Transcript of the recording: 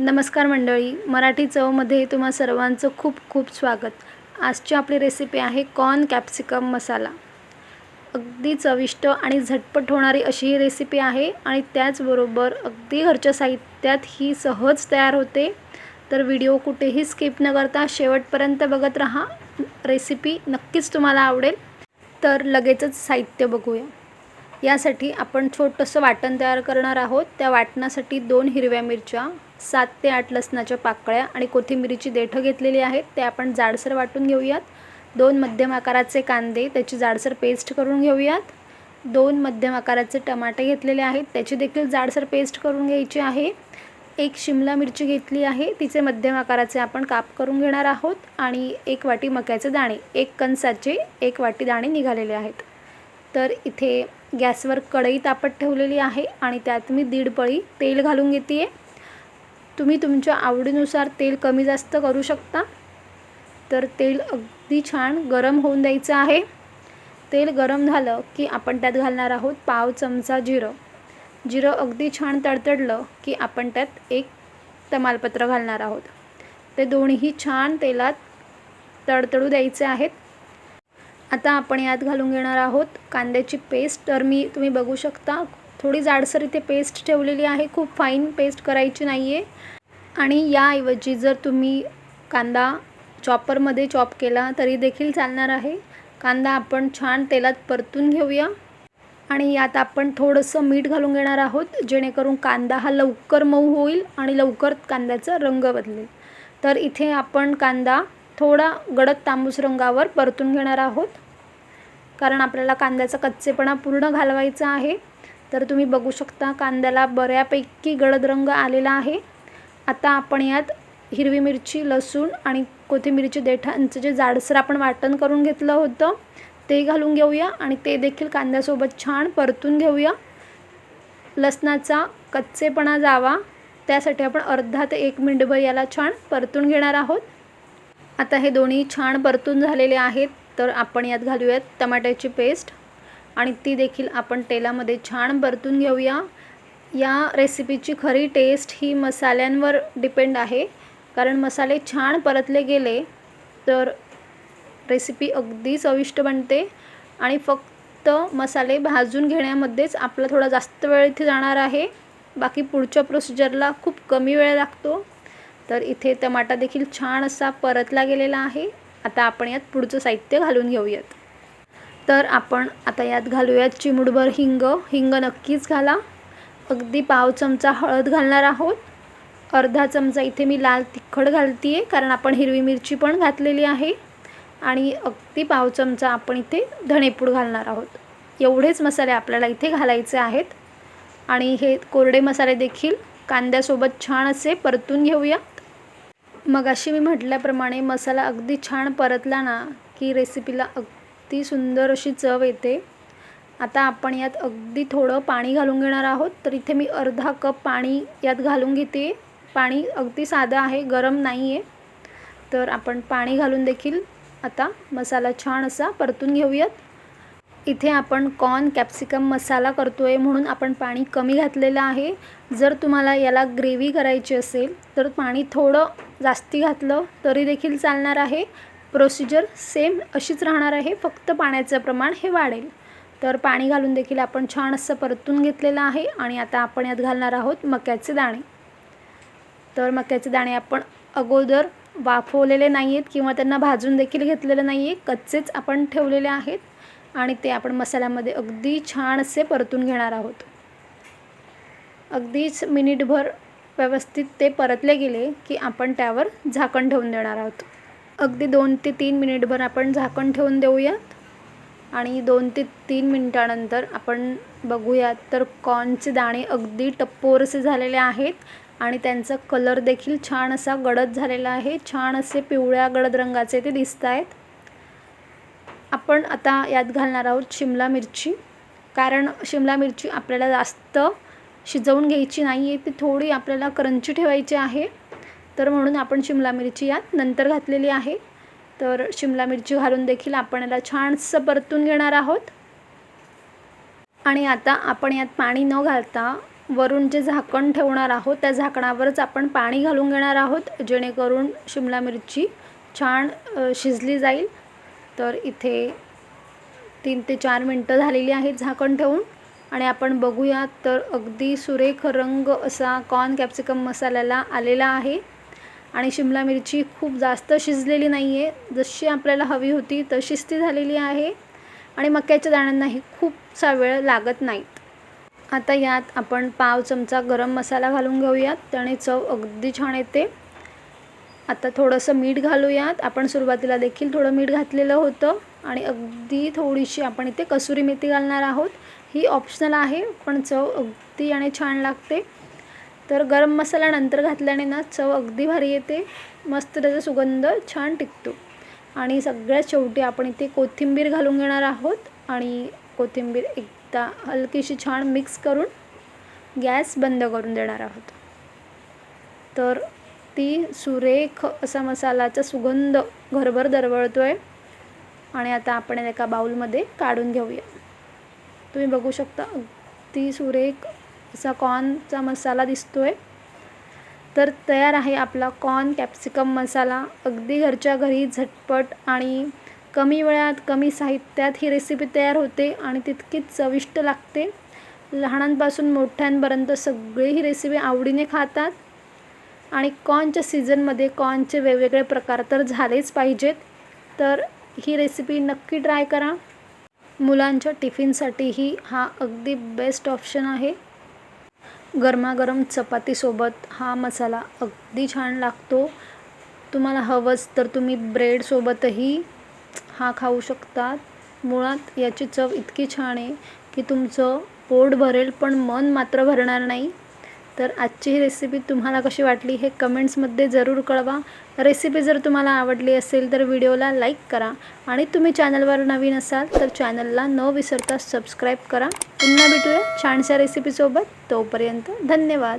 नमस्कार मंडळी मराठी चवमध्ये तुम्हा सर्वांचं खूप खूप स्वागत. आजची आपली रेसिपी आहे कॉर्न कॅप्सिकम मसाला अगदी चविष्ट आणि झटपट होणारी अशी ही रेसिपी आहे आणि त्याचबरोबर अगदी घरच्या साहित्यात ही सहज तयार होते. तर व्हिडिओ कुठेही स्किप न करता शेवटपर्यंत बघत राहा. रेसिपी नक्कीच तुम्हाला आवडेल. तर लगेचच साहित्य बघूया. यासाठी आपण छोटंसं वाटण तयार करणार आहोत. त्या वाटणासाठी दोन हिरव्या मिरच्या सात ते आठ लसणाच्या पाकळ्या आणि कोथिंबिरीची देठं घेतलेली आहेत. ते आपण जाडसर वाटून घेऊयात. दोन मध्यम आकाराचे कांदे त्याची जाडसर पेस्ट करून घेऊयात. दोन मध्यम आकाराचे टमाटे घेतलेले आहेत. त्याची देखील जाडसर पेस्ट करून घ्यायची आहे. एक शिमला मिरची घेतली आहे. तिचे मध्यम आकाराचे आपण काप करून घेणार आहोत आणि एक वाटी मक्याचे दाणे एक कणसाचे एक वाटी दाणे निघालेले आहेत. तर इथे गॅसवर कढई तापत ठेवलेली आहे आणि त्यात मी दीड पळी तेल घालून घेते आहे तुम्ही तुमच्या आवडीनुसार तेल कमी जास्त करू शकता. तर तेल अगदी छान गरम होऊन द्यायचं आहे. तेल गरम झालं की आपण त्यात घालणार आहोत पाव चमचा जिरं. जिरं अगदी छान तडतडलं की आपण त्यात एक तमालपत्र घालणार आहोत. ते दोन्ही छान तेलात तडतडू द्यायचे आहेत. आता आपण यात घालून घेणार आहोत कांद्याची पेस्ट. तर मी तुम्ही बघू शकता थोडी जाडसर इथे पेस्ट ठेवलेली आहे. खूप फाईन पेस्ट करायची नाही आहे आणि याऐवजी जर तुम्ही कांदा चॉपरमध्ये चॉप केला तरी देखील चालणार आहे. कांदा आपण छान तेलात परतून घेऊया. आणि यात आपण थोडंसं मीठ घालून घेणार आहोत जेणेकरून कांदा हा लवकर मऊ होईल आणि लवकर कांद्याचा रंग बदलेल. तर इथे आपण कांदा थोडा गडद तांबूस रंगावर परतून घेणार आहोत. कारण आपल्याला कांद्याचा कच्चेपणा पूर्ण घालवायचा आहे. तर तुम्ही बघू शकता कांद्याला बऱ्यापैकी गडद रंग आलेला आहे. आता आपण यात हिरवी मिरची लसूण आणि कोथिंबीरची देठांचं जे जाडसर आपण वाटण करून घेतलं होतं ते घालून घेऊया आणि ते देखील कांद्यासोबत छान परतून घेऊया. लसणाचा कच्चेपणा जावा. त्यासाठी आपण अर्धा ते एक मिनिटभर याला छान परतून घेणार आहोत. आता हे दोन्ही छान परतून झालेले आहेत तर आपण यात घालूयात टमाट्याची पेस्ट. आणि ती देखील आपण तेलामध्ये छान परतून घेऊया. या रेसिपीची खरी टेस्ट ही मसाल्यांवर डिपेंड आहे. कारण मसाले छान परतले गेले तर रेसिपी अगदी चविष्ट बनते. आणि फक्त मसाले भाजून घेण्यामध्येच आपला थोडा जास्त वेळ इथे जाणार आहे. बाकी पुढच्या प्रोसिजरला खूप कमी वेळ लागतो. तर इथे टमाटा देखील छान असा परतला गेलेला आहे. आता आपण यात पुढचं साहित्य घालून घेऊयात. तर आपण आता यात घालूयात चिमुडभर हिंग. हिंग नक्कीच घाला. अगदी पाव चमचा हळद घालणार आहोत. अर्धा चमचा इथे मी लाल तिखट घालते आहे कारण आपण हिरवी मिरची पण घातलेली आहे. आणि अगदी पाव चमचा आपण इथे धणेपूड घालणार आहोत. एवढेच मसाले आपल्याला इथे घालायचे आहेत. आणि हे कोरडे मसाले देखील कांद्यासोबत छान असे परतून घेऊया. मग अशी मी म्हटल्याप्रमाणे मसाला अगदी छान परतला ना की रेसिपीला अगदी सुंदर अशी चव येते. आता आपण यात अगदी थोडं पाणी घालून घेणार आहोत. तर इथे मी अर्धा कप पाणी यात घालून घेते. पाणी अगदी साधं आहे गरम नाही आहे तर आपण पाणी घालून देखील आता मसाला छान असा परतून घेऊयात. इथे आपण कॉर्न कॅप्सिकम मसाला करतो आहे म्हणून आपण पाणी कमी घातलेलं आहे. जर तुम्हाला याला ग्रेव्ही करायची असेल तर पाणी थोडं जास्ती घातलं तरी देखील चालणार आहे. प्रोसिजर सेम अशीच राहणार आहे फक्त पाण्याचं प्रमाण हे वाढेल. तर पाणी घालून देखील आपण छान असं परतून घेतलेलं आहे आणि आता आपण यात घालणार आहोत मक्याचे दाणे. तर मक्याचे दाणे आपण अगोदर वाफवलेले नाही आहेत किंवा त्यांना भाजून देखील घेतलेलं नाही आहे कच्चेच आपण ठेवलेले आहेत. आणि ते आपण मसाल्यामध्ये अगदी छान असे परतून घेणार आहोत. अगदीच मिनिटभर व्यवस्थित ते परतले गेले की आपण त्यावर झाकण ठेवून देणार आहोत. अगदी दोन ते तीन मिनिटभर आपण झाकण ठेवून देऊयात आणि दोन ते तीन मिनटानंतर आपण बघूयात तर कॉर्नचे दाणे अगदी टप्पोरसे झालेले आहेत आणि त्यांचा कलर देखील छान असा गडद झालेला आहे. छान असे पिवळ्या गडद रंगाचे ते दिसत आहेत आपण आता यात घालणार आहोत शिमला मिरची. कारण शिमला मिरची आपल्याला जास्त शिजवून घ्यायची नाही आहे ती थोडी आपल्याला क्रंची ठेवायची आहे. तर म्हणून आपण शिमला मिरची यात नंतर घातलेली आहे. तर शिमला मिरची घालून देखील आपण याला छानसं परतून घेणार आहोत. आणि आता आपण यात पाणी न घालता वरून जे झाकण ठेवणार आहोत त्या झाकणावरच आपण पाणी घालून घेणार आहोत जेणेकरून शिमला मिरची छान शिजली जाईल. तर इथे तीन ते चार मिनटं झालेली आहेत झाकण ठेवून. आणि आपण बघूयात तर अगदी सुरेख रंग असा कॉर्न कॅप्सिकम मसाल्याला आलेला आहे. आणि शिमला मिरची खूप जास्त शिजलेली नाही आहे जशी आपल्याला हवी होती तशीच ती झालेली आहे. आणि मक्याच्या दाण्यांनाही खूपसा वेळ लागत नाहीत आता यात आपण पाव चमचा गरम मसाला घालून घेऊयात. त्याने चव अगदी छान येते. आता थोडंसं मीठ घालूयात. आपण सुरुवातीला देखील थोडं मीठ घातलेलं होतं आणि अगदी थोडीशी आपण इथे कसुरी मेथी घालणार आहोत. ही ऑप्शनल आहे पण चव अगदी आणि छान लागते. तर गरम मसाला नंतर घातल्याने ना चव अगदी भारी येते. मस्त त्याचा सुगंध छान टिकतो. आणि सगळ्यात शेवटी आपण इथे कोथिंबीर घालून घेणार आहोत. आणि कोथिंबीर एकदा हलकीशी छान मिक्स करून गॅस बंद करून देणार आहोत. तर ती सुरेख असा मसालाचा सुगंध घरभर दरवळतो आहे आणि आता आपण एका बाऊलमध्ये काढून घेऊया. तुम्ही बघू शकता अगदी सुरेख असा कॉर्नचा मसाला दिसतो आहे तर तयार आहे आपला कॉर्न कॅप्सिकम मसाला. अगदी घरच्या घरी झटपट आणि कमी वेळात कमी साहित्यात ही रेसिपी तयार होते आणि तितकीच चविष्ट लागते. लहानांपासून मोठ्यांपर्यंत सगळी ही रेसिपी आवडीने खातात. आणि कॉर्नच्या सीझनमध्ये कॉर्नचे वेगवेगळे प्रकार तर झालेच पाहिजेत. तर ही रेसिपी नक्की ट्राय करा. मुलांच्या टिफिनसाठीही हा अगदी बेस्ट ऑप्शन आहे. गरमागरम चपातीसोबत हा मसाला अगदी छान लागतो. तुम्हाला हवंच तर तुम्ही ब्रेडसोबतही हा खाऊ शकतात. मुळात याची चव इतकी छान आहे की तुमचं पोट भरेल पण मन मात्र भरणार नाही. तर आजची ही रेसिपी तुम्हाला कशी वाटली हे कमेंट्समध्ये जरूर कळवा. रेसिपी जर तुम्हाला आवडली असेल तर व्हिडिओला लाईक करा. आणि तुम्ही चॅनलवर नवीन असाल तर चॅनलला न विसरता सबस्क्राईब करा. पुन्हा भेटूया छानशा रेसिपीसोबत तोपर्यंत धन्यवाद.